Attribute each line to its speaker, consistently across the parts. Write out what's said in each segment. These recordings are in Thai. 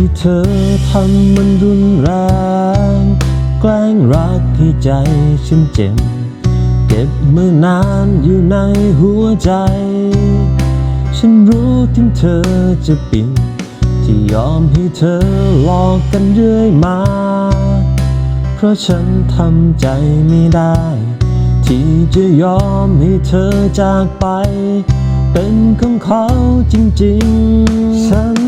Speaker 1: ที่เธอทำมันรุนแรงแกล้งรักให้ใจฉันเจ็บ เก็บเมื่อนานอยู่ในหัวใจ ฉันรู้ถึงเธอจะปิดที่ยอมให้เธอหลอกกันเรื่อยมา เพราะฉันทำใจไม่ได้ ที่จะยอมให้เธอจากไป เป็นของเขาจริงๆ ฉัน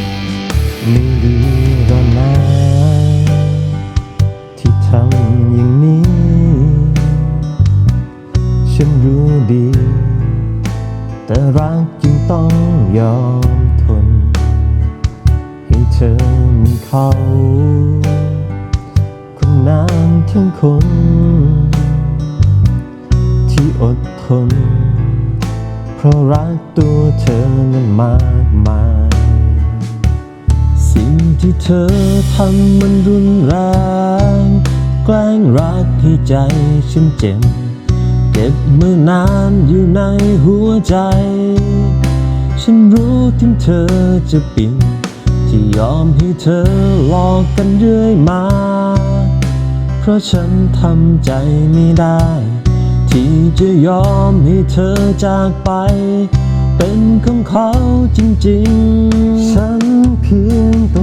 Speaker 1: ไม่ดีหรอกนะที่ทำอย่างนี้ ฉันรู้ดี แต่รักจึงต้องยอมทน ให้เธอมีเขาคนนั้นทั้งคน ที่อดทน เพราะรักตัวเธอนั้นมากมาย ที่เธอทำมันรุนแรงแกล้งรักให้ใจฉันเจ็บ เก็บมือนานอยู่ในหัวใจ ฉันรู้ถึงเธอจะปิดที่ยอมให้เธอหลอกกันเรื่อยมา เพราะฉันทำใจไม่ได้ ที่จะยอมให้เธอจากไป เป็นของเขาจริงๆ ฉันเพียง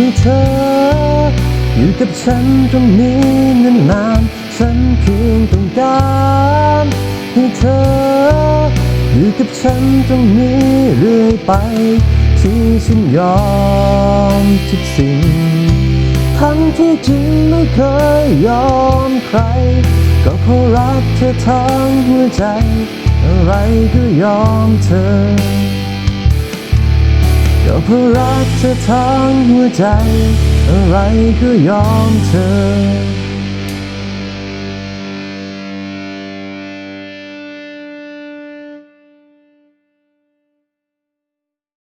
Speaker 1: ให้เธอ อยู่กับฉันตรงนี้นานๆฉันเพียงต้องการให้เธอ อยู่กับฉันตรงนี้เรื่อยไป ที่ฉันยอมทุกสิ่ง ทั้งที่จริงไม่เคยยอมใคร ก็เพราะรักเธอทั้งหัวใจ อะไรก็ยอมเธอ ก็เพื่อรักเธอทั้งหัวใจ อะไรก็ยอมเธอ